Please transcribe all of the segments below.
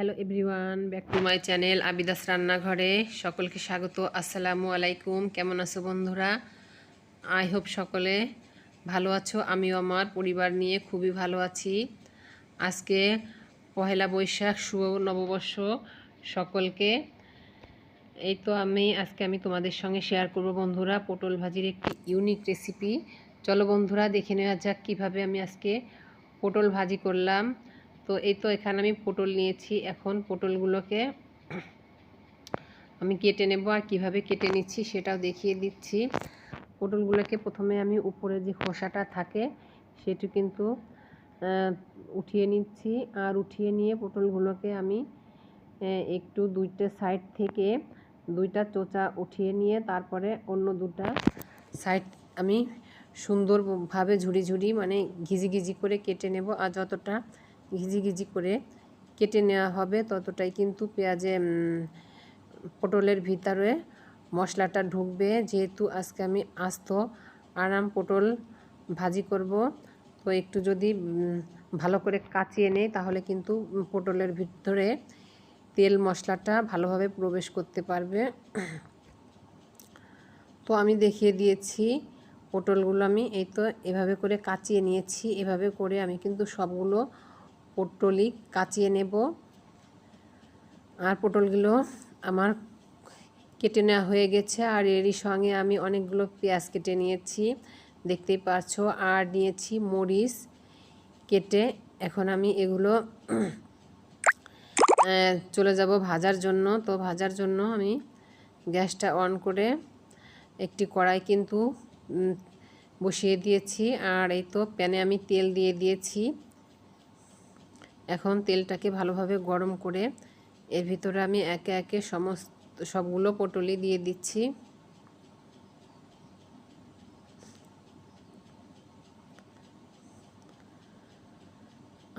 Hello everyone back to my channel Abidas রান্নাঘরে সকলকে স্বাগত, আসসালামু আলাইকুম। কেমন আছো বন্ধুরা? আই হোপ সকলে ভালো আছো, আমিও আমার পরিবার নিয়ে খুবই ভালো আছি। আজকে পহেলা বৈশাখ, শুভ নববর্ষ, সকলকে। এই তো আমি, আজকে আমি তোমাদের সঙ্গে শেয়ার করব বন্ধুরা, পটল ভাজির একটি ইউনিক রেসিপি চলো বন্ধুরা, দেখে নেওয়া যাক কীভাবে আমি আজকে পটল ভাজি করলাম। তো এই তো এখানে আমি পটল নিয়েছি। এখন পটলগুলোকে আমি কেটে নেব আর কীভাবে কেটে নিচ্ছি সেটাও দেখিয়ে দিচ্ছি। পটলগুলোকে প্রথমে আমি উপরে যে খোসাটা থাকে সেটি কিন্তু উঠিয়ে নিচ্ছি আর উঠিয়ে নিয়ে পটলগুলোকে আমি একটু দুইটা সাইড থেকে দুইটা চোচা উঠিয়ে নিয়ে তারপরে অন্য দুটা সাইড আমি সুন্দরভাবে ঝুড়ি ঝুড়ি মানে ঘিজি ঘিজি করে কেটে নেব। আর যতটা ঘিজি ঘিজি করে কেটে নেওয়া হবে, ততটাই কিন্তু পেঁয়াজে পটলের ভিতরে মশলাটা ঢুকবে। যেহেতু আজকে আমি আস্ত আরাম পটল ভাজি করব, তো একটু যদি ভালো করে কাচিয়ে নেই, তাহলে কিন্তু পটলের ভিতরে তেল মশলাটা ভালোভাবে প্রবেশ করতে পারবে। তো আমি দেখিয়ে দিয়েছি পটলগুলো আমি, এই তো এভাবে করে কাচিয়ে নিয়েছি। এভাবে করে আমি কিন্তু সবগুলো পটলই কাচিয়ে নেব। আর পটলগুলো আমার কেটে নেওয়া হয়ে গেছে। আর এরই সঙ্গে আমি অনেকগুলো পেঁয়াজ কেটে নিয়েছি, দেখতেই পাচ্ছ আর নিয়েছি মরিচ কেটে এখন আমি এগুলো চলে যাব ভাজার জন্য। তো ভাজার জন্য আমি গ্যাসটা অন করে একটি কড়াই কিন্তু বসিয়ে দিয়েছি। আর এই তো প্যানে আমি তেল দিয়ে দিয়েছি। এখন তেলটাকে ভালোভাবে গরম করে এর ভিতরে আমি একে একে সমস্ত, সবগুলো পটলি দিয়ে দিচ্ছি।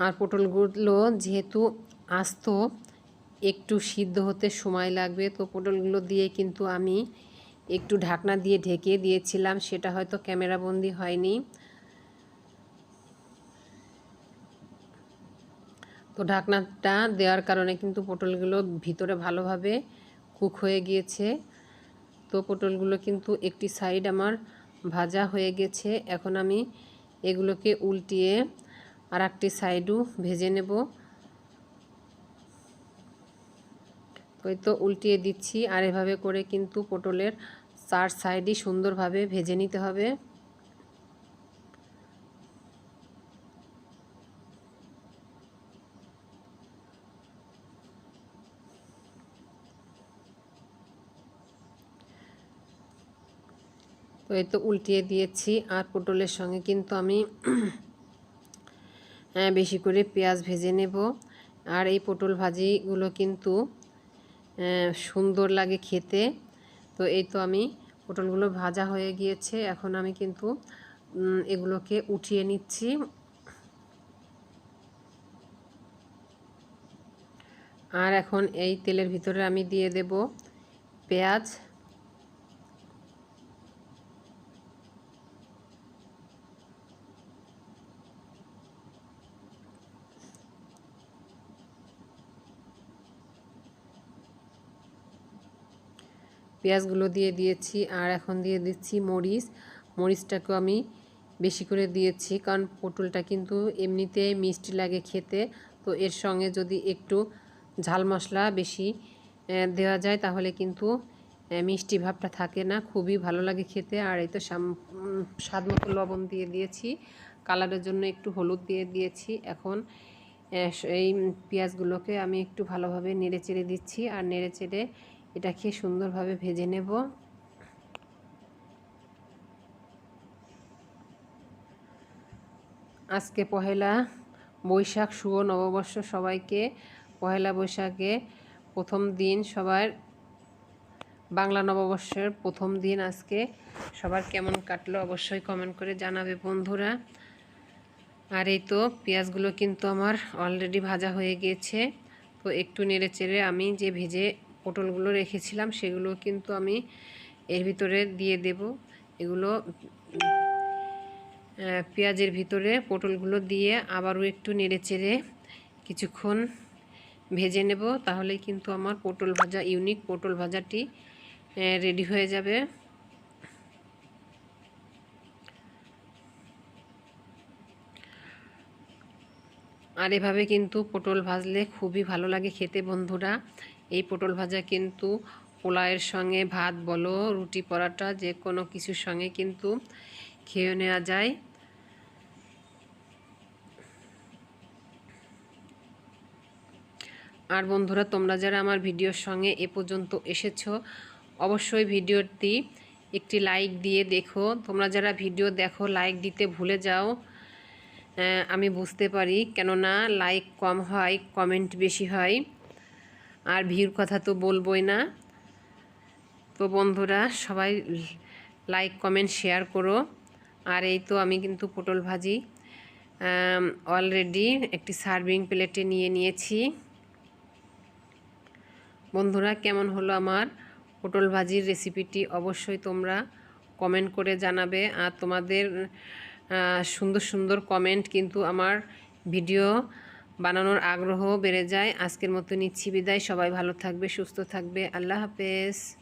আর পটলগুলো যেহেতু আস্ত, একটু সিদ্ধ হতে সময় লাগবে, তো পটলগুলো দিয়ে কিন্তু আমি একটু ঢাকনা দিয়ে ঢেকে দিয়েছিলাম, সেটা হয়তো ক্যামেরাবন্দি হয়নি। তো ঢাকনাটা দেওয়ার কারণে কিন্তু পটলগুলো ভিতরে ভালোভাবে কুক হয়ে গিয়েছে। তো পটলগুলো কিন্তু একটি সাইড আমার ভাজা হয়ে গেছে। এখন আমি এগুলোকে উল্টিয়ে আর একটি সাইডও ভেজে নেব। ওই তো উল্টিয়ে দিচ্ছি আর এভাবে করে কিন্তু পটলের চার সাইডই সুন্দরভাবে ভেজে নিতে হবে। এই তো উল্টিয়ে দিয়েছি। আর পটলের সঙ্গে কিন্তু আমি বেশি করে পেঁয়াজ ভেজে নেব। আর এই পটল ভাজিগুলো কিন্তু সুন্দর লাগে খেতে। তো এই তো আমি পটলগুলো ভাজা হয়ে গিয়েছে। এখন আমি কিন্তু এগুলোকে উঠিয়ে নিচ্ছি। আর এখন এই তেলের ভিতরে আমি দিয়ে দেব পেঁয়াজ। পেঁয়াজগুলো দিয়ে দিয়েছি আর এখন দিয়ে দিচ্ছি মরিচ। মরিচটাকেও আমি বেশি করে দিয়েছি কারণ পটলটা কিন্তু এমনিতে মিষ্টি লাগে খেতে। তো এর সঙ্গে যদি একটু ঝাল মশলা বেশি দেওয়া যায় তাহলে কিন্তু মিষ্টি ভাবটা থাকে না। খুবই ভালো লাগে খেতে। আর এই তো স্বাদ মতো লবণ দিয়ে দিয়েছি। কালারের জন্য একটু হলুদ দিয়ে দিয়েছি। এখন এই পেঁয়াজগুলোকে আমি একটু ভালোভাবে নেড়ে চেড়ে দিচ্ছি। আর নেড়ে চেড়ে এটাকে সুন্দরভাবে ভেজে নেব। আজকে পহেলা বৈশাখ, শুভ নববর্ষ সবাইকে। পহেলা বৈশাখে প্রথম দিন সবার, বাংলা নববর্ষের প্রথম দিন আজকে। সবার কেমন কাটলো অবশ্যই কমেন্ট করে জানাবে বন্ধুরা। আর এই তো পেঁয়াজগুলো কিন্তু আমার অলরেডি ভাজা হয়ে গিয়েছে তো একটু নেড়ে চেড়ে আমি যে ভেজে পটলগুলো রেখেছিলাম, সেগুলো কিন্তু আমি এর ভিতরে দিয়ে দেব। এগুলো পেঁয়াজের ভিতরে পটলগুলো দিয়ে আবারও একটু নেড়ে চেড়ে কিছুক্ষণ ভেজে নেব, তাহলেই কিন্তু আমার পটল ভাজা, ইউনিক পটল ভাজাটি রেডি হয়ে যাবে। আর এভাবে কিন্তু পটল ভাজলে খুবই ভালো লাগে খেতে বন্ধুরা। এই পটল ভাজা কিন্তু পোলাওয়ের সঙ্গে ভাত বলো, রুটি পরাটা, যে কোনো কিছুর সঙ্গে কিন্তু খেয়ে নেওয়া যায়। আর বন্ধুরা, তোমরা যারা আমার ভিডিওর সঙ্গে এ পর্যন্ত এসেছ, অবশ্যই ভিডিওটি একটি লাইক দিয়ে দেখো। তোমরা যারা ভিডিও দেখো, লাইক দিতে ভুলে যাও। আমি বুঝতে পারি, কেননা লাইক কম হয়, কমেন্ট বেশি হয়। আর ভিউর কথা তো বলবই না। তো বন্ধুরা, সবাই লাইক কমেন্ট শেয়ার করো। আর এই তো আমি কিন্তু পটল ভাজি অলরেডি একটি সার্ভিং প্লেটে নিয়ে নিয়েছি। বন্ধুরা, কেমন হলো আমার পটল ভাজির রেসিপিটি অবশ্যই তোমরা কমেন্ট করে জানাবে। আর তোমাদের সুন্দর সুন্দর কমেন্ট কিন্তু আমার ভিডিও বানানোর আগ্রহ বেড়ে যায়। আজকের মতো নিচ্ছি বিদায়। সবাই ভালো থাকবে, সুস্থ থাকবে। আল্লাহ হাফেজ।